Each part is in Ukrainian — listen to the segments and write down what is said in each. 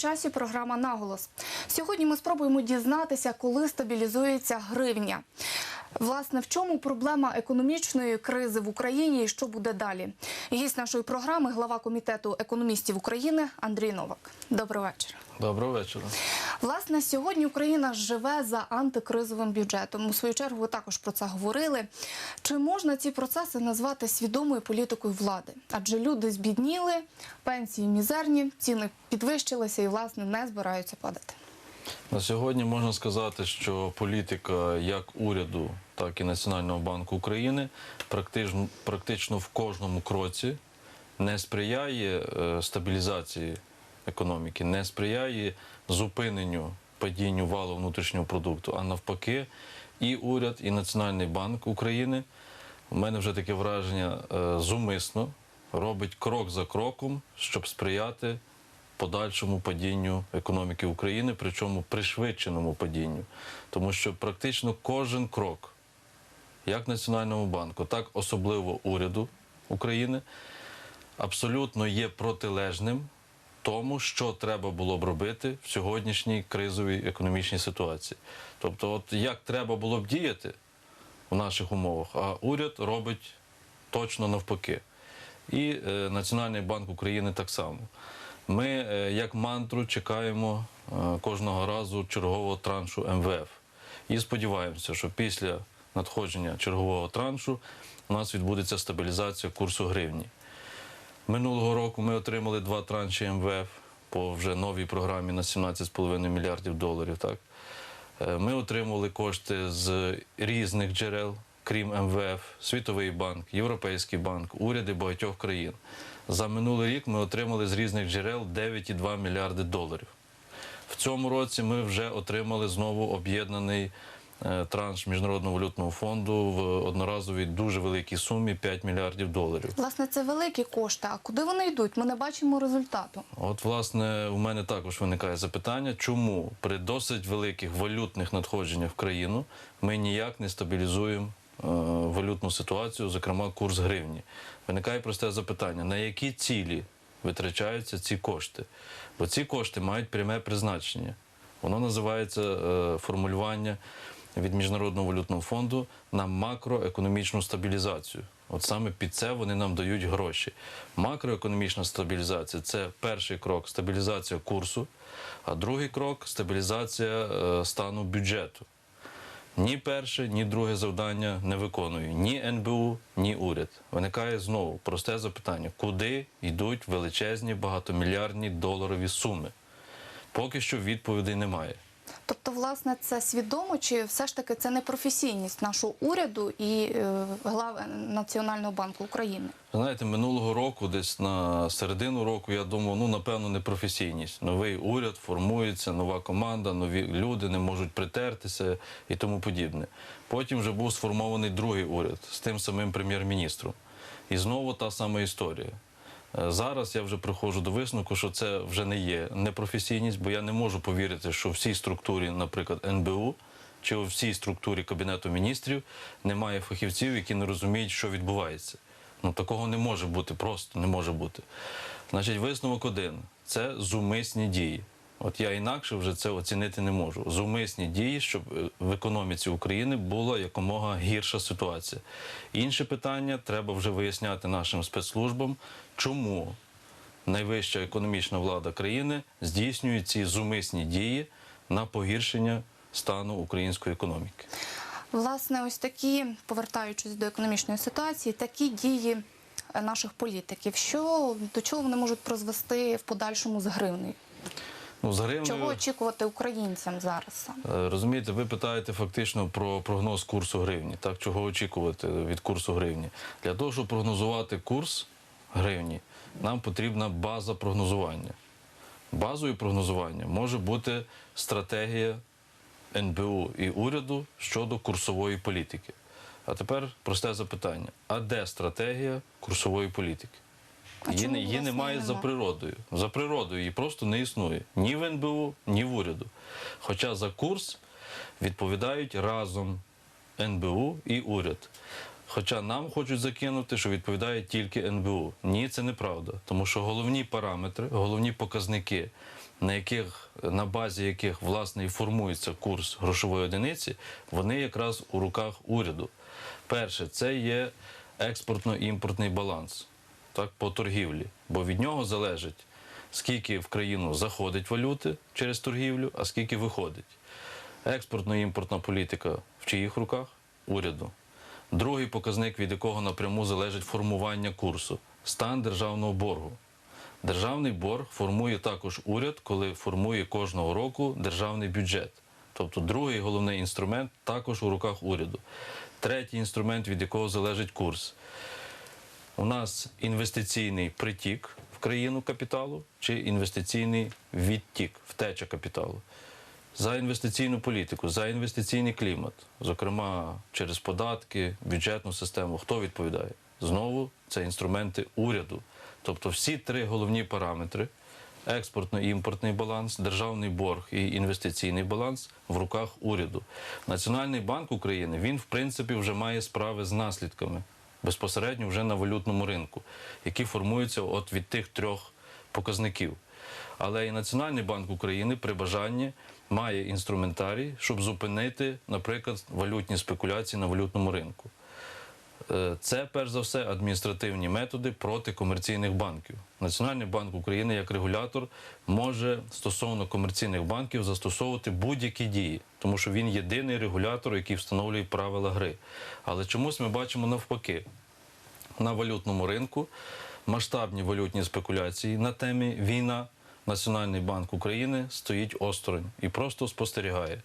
часі програма наголос. Сьогодні ми спробуємо дізнатися, коли стабілізується гривня. Власне, в чому проблема економічної кризи в Україні і що буде далі? Гість нашої програми, глава комітету економістів України Андрій Новак. Добрий вечір. Доброго вечора. Власне, сьогодні Україна живе за антикризовим бюджетом. У свою чергу ви також про це говорили. Чи можна ці процеси назвати свідомою політикою влади? Адже люди збідніли, пенсії мізерні, ціни підвищилися і власне не збираються падати. На сьогодні можна сказати, що політика як уряду, так і Національного банку України практично, практично в кожному кроці не сприяє е, стабілізації економіки, не сприяє зупиненню падінню валу внутрішнього продукту, а навпаки, і уряд, і Національний банк України. У мене вже таке враження е, зумисно робить крок за кроком, щоб сприяти подальшому падінню економіки України, причому пришвидшеному падінню. Тому що практично кожен крок, як Національному банку, так особливо уряду України, абсолютно є протилежним тому, що треба було б робити в сьогоднішній кризовій економічній ситуації. Тобто, от як треба було б діяти в наших умовах, а уряд робить точно навпаки. І е, Національний банк України так само. Ми, е, як мантру, чекаємо е, кожного разу чергового траншу МВФ. І сподіваємося, що після надходження чергового траншу у нас відбудеться стабілізація курсу гривні. Минулого року ми отримали два транші МВФ по вже новій програмі на 17,5 мільярдів доларів. Так? Е, Ми отримували кошти з різних джерел, крім МВФ, Світовий банк, Європейський банк, уряди багатьох країн. За минулий рік ми отримали з різних джерел 9,2 мільярди доларів. В цьому році ми вже отримали знову об'єднаний транш Міжнародного валютного фонду в одноразовій дуже великій сумі 5 мільярдів доларів. Власне, це великі кошти. А куди вони йдуть? Ми не бачимо результату. От, власне, у мене також виникає запитання, чому при досить великих валютних надходженнях в країну ми ніяк не стабілізуємо е, валютну ситуацію, зокрема курс гривні. Виникає просте запитання: на які цілі витрачаються ці кошти? Бо ці кошти мають пряме призначення. Воно називається е, формулювання від Міжнародного валютного фонду на макроекономічну стабілізацію. От саме під це вони нам дають гроші. Макроекономічна стабілізація це перший крок стабілізація курсу, а другий крок стабілізація е, стану бюджету. Ні перше, ні друге завдання не виконує ні НБУ, ні уряд. Виникає знову просте запитання: куди йдуть величезні багатомільярдні доларові суми? Поки що відповідей немає. Тобто, власне, це свідомо, чи все ж таки це непрофесійність нашого уряду і е, глави Національного банку України? Знаєте, минулого року, десь на середину року, я думав, ну напевно, непрофесійність. Новий уряд формується, нова команда, нові люди не можуть притертися і тому подібне. Потім вже був сформований другий уряд з тим самим прем'єр-міністром. І знову та сама історія. Е, Зараз я вже приходжу до висновку, що це вже не є непрофесійність, бо я не можу повірити, що в цій структурі, наприклад, НБУ чи у всій структурі Кабінету міністрів немає фахівців, які не розуміють, що відбувається. Ну такого не може бути, просто не може бути. Значить, висновок один це зумисні дії. От я інакше вже це оцінити не можу. Зумисні дії, щоб е, в економіці України була якомога гірша ситуація. Інше питання треба вже виясняти нашим спецслужбам, чому найвища економічна влада країни здійснює ці зумисні дії на погіршення стану української економіки. Власне, ось такі, повертаючись до економічної ситуації, такі дії е, наших політиків, що до чого вони можуть призвести в подальшому з гривнею? Ну, з гривнею- Чого очікувати українцям зараз? Е, Розумієте, ви питаєте фактично про прогноз курсу гривні. Так, чого очікувати від курсу гривні? Для того, щоб прогнозувати курс гривні, нам потрібна база прогнозування. Базою прогнозування може бути стратегія НБУ і уряду щодо курсової політики. А тепер просте запитання: а де стратегія курсової політики? А Її, чому, не- її немає за природою. За природою її просто не існує ні в НБУ, ні в уряду. Хоча за курс відповідають разом НБУ і уряд. Хоча нам хочуть закинути, що відповідає тільки НБУ. Ні, це неправда. Тому що головні параметри, головні показники на яких на базі яких власне і формується курс грошової одиниці, вони якраз у руках уряду. Перше, це є експортно-імпортний баланс так, по торгівлі, бо від нього залежить, скільки в країну заходить валюти через торгівлю, а скільки виходить. Експортно-імпортна політика в чиїх руках? Уряду. Другий показник, від якого напряму залежить формування курсу стан державного боргу. Державний борг формує також уряд, коли формує кожного року державний бюджет. Тобто другий головний інструмент також у руках уряду. Третій інструмент, від якого залежить курс. У нас інвестиційний притік в країну капіталу чи інвестиційний відтік, втеча капіталу. За інвестиційну політику, за інвестиційний клімат, зокрема через податки, бюджетну систему. Хто відповідає? Знову це інструменти уряду. Тобто всі три головні параметри експортно-імпортний баланс, державний борг і інвестиційний баланс в руках уряду. Національний банк України він, в принципі, вже має справи з наслідками безпосередньо вже на валютному ринку, які формуються от від тих трьох показників. Але і Національний банк України при бажанні має інструментарій, щоб зупинити, наприклад, валютні спекуляції на валютному ринку. Е, Це перш за все адміністративні методи проти комерційних банків. Національний банк України як регулятор може стосовно комерційних банків застосовувати будь-які дії, тому що він єдиний регулятор, який встановлює правила гри. Але чомусь ми бачимо навпаки на валютному ринку масштабні валютні спекуляції на темі війна. Національний банк України стоїть осторонь і просто спостерігає.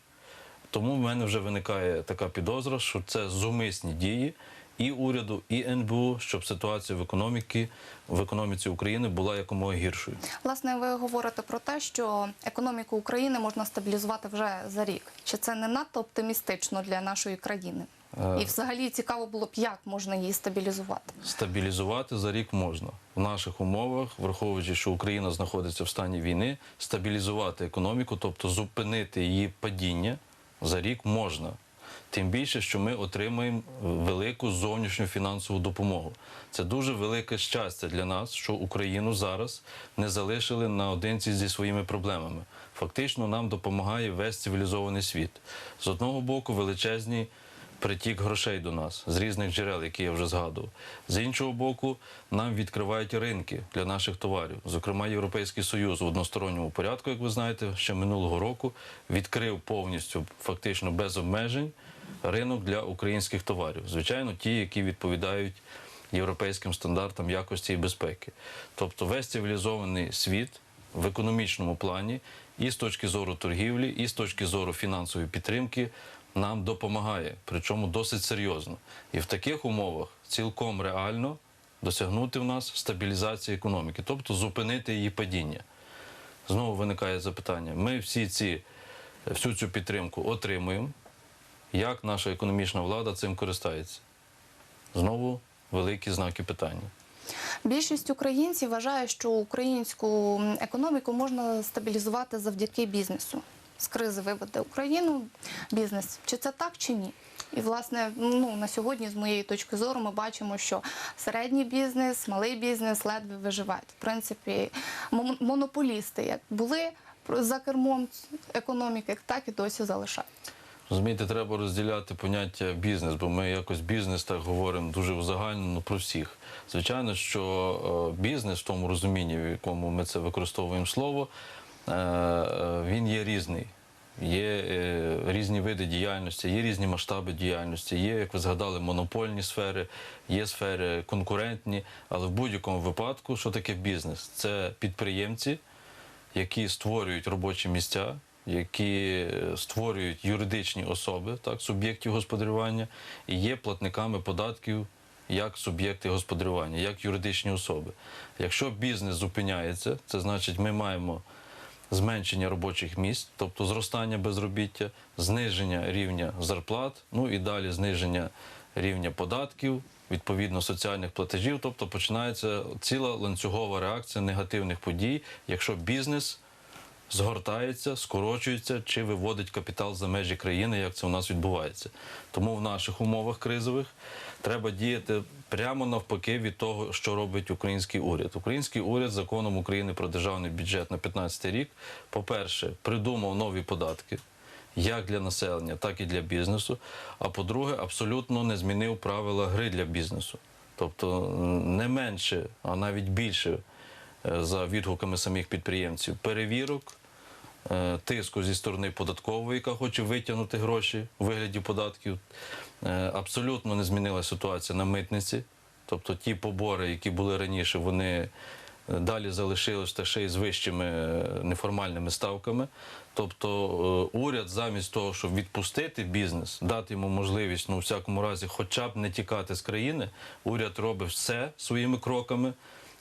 Тому в мене вже виникає така підозра, що це зумисні дії і уряду, і НБУ, щоб ситуація в економіці, в економіці України була якомога гіршою. Власне, ви говорите про те, що економіку України можна стабілізувати вже за рік. Чи це не надто оптимістично для нашої країни? Е. І взагалі цікаво було б, як можна її стабілізувати. Стабілізувати за рік можна в наших умовах, враховуючи, що Україна знаходиться в стані війни, стабілізувати економіку, тобто зупинити її падіння за рік можна. Тим більше, що ми отримаємо велику зовнішню фінансову допомогу. Це дуже велике щастя для нас, що Україну зараз не залишили наодинці зі своїми проблемами. Фактично нам допомагає весь цивілізований світ. З одного боку, величезні притік грошей до нас з різних джерел, які я вже згадував. З іншого боку, нам відкривають ринки для наших товарів. Зокрема, Європейський Союз в односторонньому порядку, як ви знаєте, ще минулого року відкрив повністю, фактично без обмежень, ринок для українських товарів. Звичайно, ті, які відповідають європейським стандартам якості і безпеки. Тобто весь цивілізований світ в економічному плані і з точки зору торгівлі, і з точки зору фінансової підтримки нам допомагає, причому досить серйозно. І в таких умовах цілком реально досягнути в нас стабілізації економіки, тобто зупинити її падіння. Знову виникає запитання: ми всі ці, всю цю підтримку отримуємо. Як наша економічна влада цим користається? Знову великі знаки питання. Більшість українців вважає, що українську економіку можна стабілізувати завдяки бізнесу. З кризи виведе Україну бізнес. Чи це так, чи ні? І власне, ну на сьогодні, з моєї точки зору, ми бачимо, що середній бізнес, малий бізнес ледве виживають. В принципі, мон- монополісти як були за кермом економіки, так і досі залишаються. Розумієте, треба розділяти поняття бізнес, бо ми якось бізнес так говоримо дуже узагальнено про всіх. Звичайно, що е, бізнес в тому розумінні, в якому ми це використовуємо слово, він є різний. Є е, різні види діяльності, є різні масштаби діяльності, є, як ви згадали, монопольні сфери, є сфери конкурентні. Але в будь-якому випадку, що таке бізнес? Це підприємці, які створюють робочі місця, які е, створюють юридичні особи, так, суб'єктів господарювання, і є платниками податків як суб'єкти господарювання, як юридичні особи. Якщо бізнес зупиняється, це значить, ми маємо зменшення робочих місць, тобто зростання безробіття, зниження рівня зарплат, ну і далі зниження рівня податків, відповідно соціальних платежів. Тобто починається ціла ланцюгова реакція негативних подій, якщо бізнес згортається, скорочується чи виводить капітал за межі країни, як це у нас відбувається. Тому в наших умовах кризових Треба діяти прямо навпаки від того, що робить український уряд. Український уряд законом України про державний бюджет на 2015 рік, по-перше, придумав нові податки. Як для населення, так і для бізнесу. А по-друге, абсолютно не змінив правила гри для бізнесу. Тобто не менше, а навіть більше е, за відгуками самих підприємців перевірок, тиску зі сторони податкової, яка хоче витягнути гроші у вигляді податків. Е, Абсолютно не змінила ситуація на митниці. Тобто ті побори, які були раніше, вони е, далі залишились та ще й з вищими е, неформальними ставками. Тобто е, уряд замість того, щоб відпустити бізнес, дати йому можливість, ну, у всякому разі, хоча б не тікати з країни, уряд робить все своїми кроками,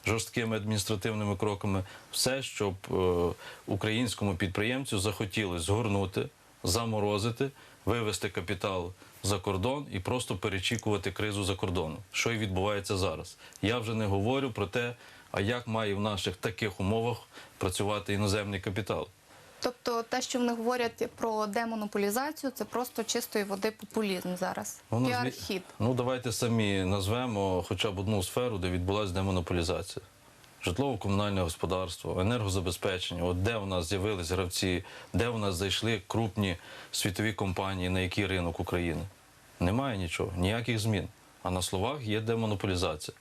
жорсткими адміністративними кроками, все, щоб е, українському підприємцю захотілося згорнути, заморозити, вивести капітал за кордон і просто перечікувати кризу за кордоном, що і відбувається зараз. Я вже не говорю про те, а як має в наших таких умовах працювати іноземний капітал. Тобто, те, що вони говорять про демонополізацію, це просто чистої води популізм зараз. Ну, Піар-хід. Ну давайте самі назвемо хоча б одну сферу, де відбулася демонополізація. Житлово-комунальне господарство, енергозабезпечення. От де у нас з'явились гравці, де у нас зайшли крупні світові компанії, на який ринок України? Немає нічого, ніяких змін. А на словах є демонополізація.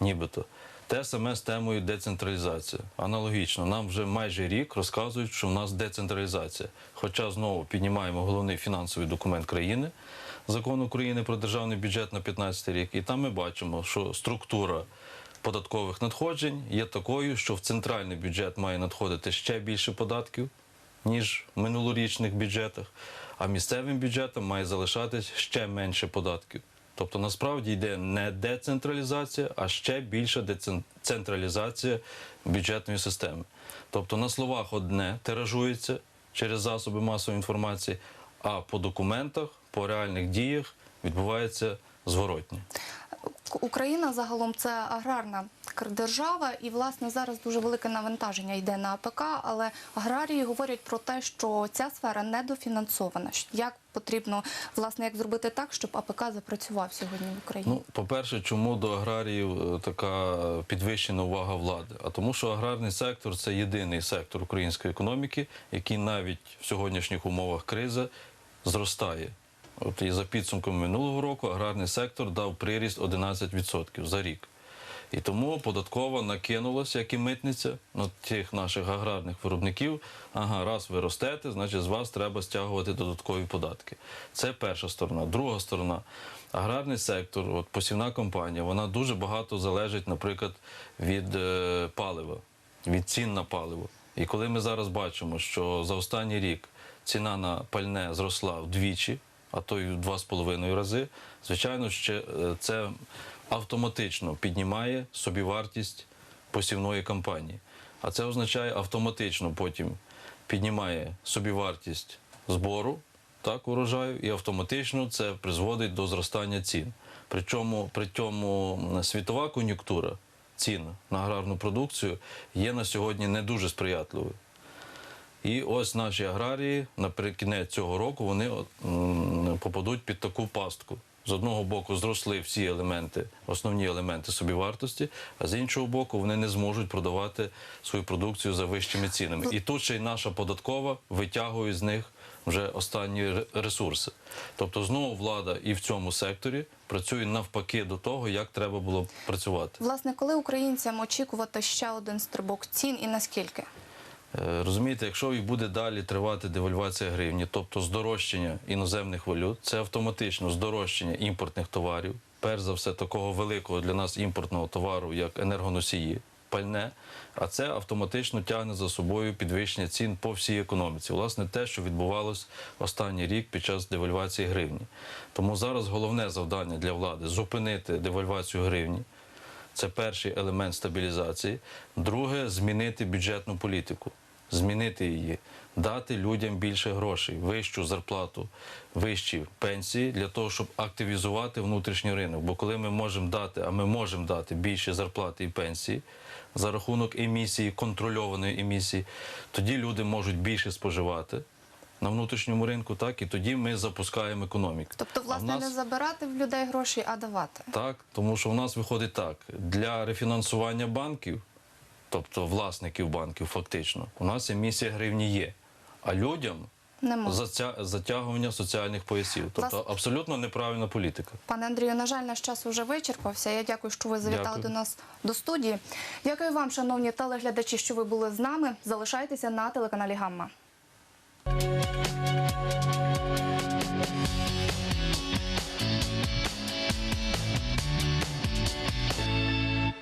Нібито. Те саме з темою децентралізація. Аналогічно, нам вже майже рік розказують, що в нас децентралізація. Хоча знову піднімаємо головний фінансовий документ країни, закон України про державний бюджет на 2015 рік, і там ми бачимо, що структура податкових надходжень є такою, що в центральний бюджет має надходити ще більше податків, ніж в минулорічних бюджетах, а місцевим бюджетам має залишатись ще менше податків. Тобто насправді йде не децентралізація, а ще більша децентралізація бюджетної системи. Тобто на словах одне тиражується через засоби масової інформації, а по документах, по реальних діях відбувається зворотнє. Україна загалом це аграрна держава, і власне зараз дуже велике навантаження йде на АПК, але аграрії говорять про те, що ця сфера недофінансована. Як потрібно власне як зробити так, щоб АПК запрацював сьогодні в Україні? Ну, по-перше, чому до аграріїв е, така підвищена увага влади? А тому, що аграрний сектор це єдиний сектор української економіки, який навіть в сьогоднішніх умовах кризи зростає. От і за підсумками минулого року аграрний сектор дав приріст 11% за рік. І тому податкова накинулася, як і митниця, на тих наших аграрних виробників. Ага, раз ви ростете, значить з вас треба стягувати додаткові податки. Це перша сторона. Друга сторона. Аграрний сектор, от посівна компанія, вона дуже багато залежить, наприклад, від е, палива, від цін на паливо. І коли ми зараз бачимо, що за останній рік ціна на пальне зросла вдвічі, а то й два з половиною рази, звичайно, ще е, це автоматично піднімає собівартість посівної кампанії. А це означає автоматично потім піднімає собівартість збору так, урожаю, і автоматично це призводить до зростання цін. Причому при цьому світова кон'юнктура цін на аграрну продукцію є на сьогодні не дуже сприятливою. І ось наші аграрії наприкінець цього року вони попадуть під таку пастку. З одного боку зросли всі елементи, основні елементи собівартості, а з іншого боку, вони не зможуть продавати свою продукцію за вищими цінами. І тут ще й наша податкова витягує з них вже останні ресурси. Тобто знову влада і в цьому секторі працює навпаки до того, як треба було працювати. Власне, коли українцям очікувати ще один стрибок цін і наскільки? Е, Розумієте, якщо і буде далі тривати девальвація гривні, тобто здорожчання іноземних валют, це автоматично здорожчання імпортних товарів, перш за все такого великого для нас імпортного товару, як енергоносії, пальне, а це автоматично тягне за собою підвищення цін по всій економіці. Власне, те, що відбувалось останній рік під час девальвації гривні. Тому зараз головне завдання для влади зупинити девальвацію гривні. Це перший елемент стабілізації. Друге змінити бюджетну політику, змінити її, дати людям більше грошей, вищу зарплату, вищі пенсії для того, щоб активізувати внутрішній ринок. Бо коли ми можемо дати, а ми можемо дати більше зарплати і пенсії за рахунок емісії, контрольованої емісії, тоді люди можуть більше споживати. На внутрішньому ринку, так і тоді ми запускаємо економіку. Тобто, власне, нас- не забирати в людей гроші, а давати. Так, тому що у нас виходить так: для рефінансування банків, тобто власників банків, фактично, у нас емісія гривні є. А людям Не можна. затя- затягування соціальних поясів. Тобто Власне- абсолютно неправильна політика. Пане Андрію, на жаль, наш час уже вичерпався. Я дякую, що ви завітали Дякую. до нас до студії. Дякую вам, шановні телеглядачі, що ви були з нами. Залишайтеся на телеканалі Гамма. Música